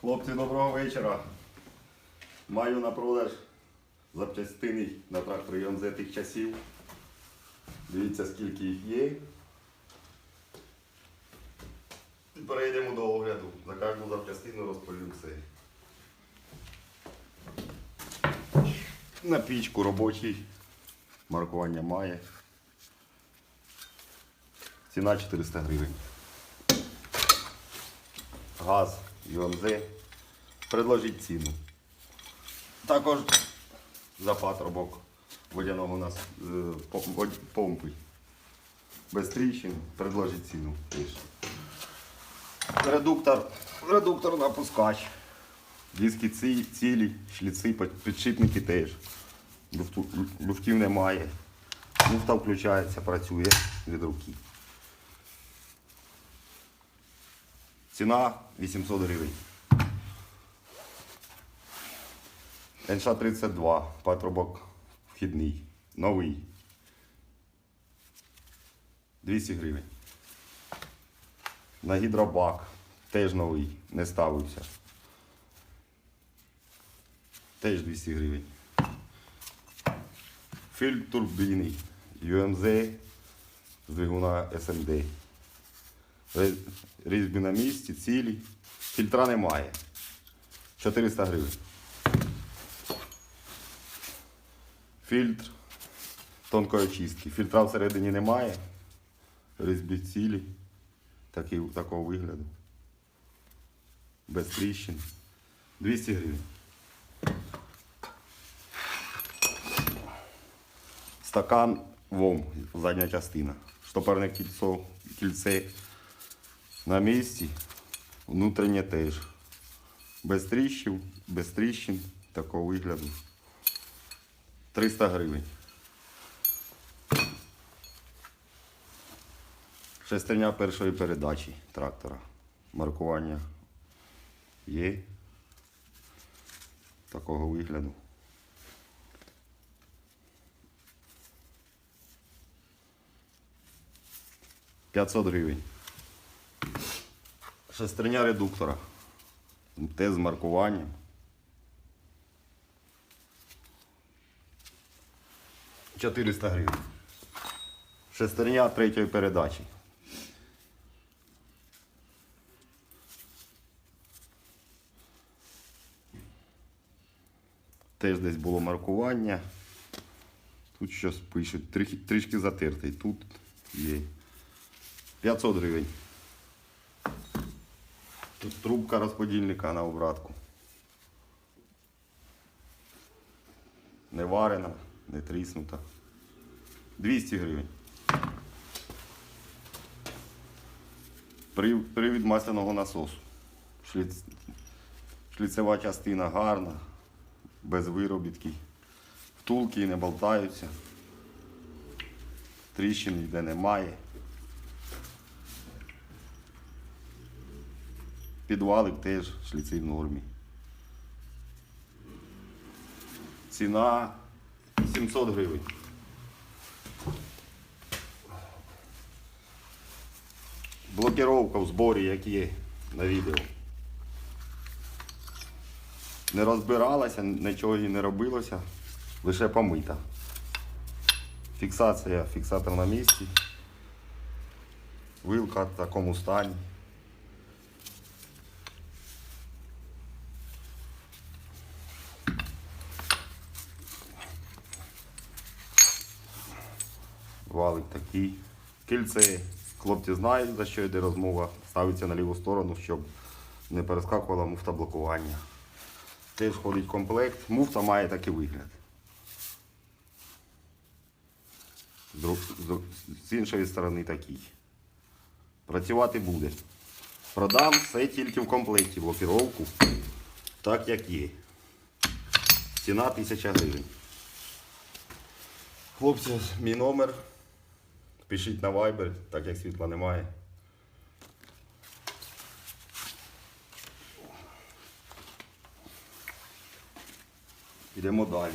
Хлопці, доброго вечора. Маю на продаж запчастини на трактор МЗ тих часів. Дивіться, скільки їх є. І перейдемо до огляду. За кожну запчастину розповім все. На пічку робочий. Маркування має. Ціна 400 гривень. Газ ЮМЗ. Предложіть ціну. Також за патрубок водяного у нас е, помпи. Без тріщин. Предложіть ціну. Редуктор. Редуктор напускач. Диски ці, цілі, шліци, підшипники теж. Люфту, люфтів немає. Муфта включається, працює від руки. Ціна 800 гривень. НШ-32, патрубок вхідний, новий. 200 гривень. На гідробак теж новий, не ставився. Теж 200 гривень. Фільтр турбіни UMZ з двигуна SMD. Різьби на місці, цілі. Фільтра немає. 400 гривень. Фільтр тонкої очистки. Фільтра всередині немає. Різьби цілі. Такі, такого вигляду. Без тріщин. 200 гривень. Стакан ВОМ, задня частина. Штопорне кільцо, кільце на місці, внутрішнє теж. Без тріщів, без тріщин, такого вигляду. 300 гривень. Шестерня першої передачі трактора. Маркування є. Такого вигляду. П'ятсот гривень. Шестерня редуктора. Те з маркуванням. Чотириста гривень. Шестерня третьої передачі. Теж десь було маркування. Тут щось пишуть. Трішки затертий. Тут є. 500 гривень. Тут трубка розподільника на обратку. Не варена, не тріснута. 200 гривень. Привід масляного насосу. Шліц... Шліцева частина гарна, без виробітки. Втулки не болтаються. Тріщин ніде немає. Підвалик теж шліци в нормі. Ціна 700 гривень. Блокировка в зборі, як є на відео. Не розбиралася, нічого їй не робилося, лише помита. Фіксація, фіксатор на місці. Вилка в такому стані. Валик такий. Кільце, хлопці знають, за що йде розмова. Ставиться на ліву сторону, щоб не перескакувала муфта блокування. Теж входить комплект. Муфта має такий вигляд. З іншої сторони такий. Працювати буде. Продам все тільки в комплекті блокировку, так як є. Ціна 1000 гривень. Хлопці, мій номер. Пишіть на Viber, так як світла немає. Йдемо далі.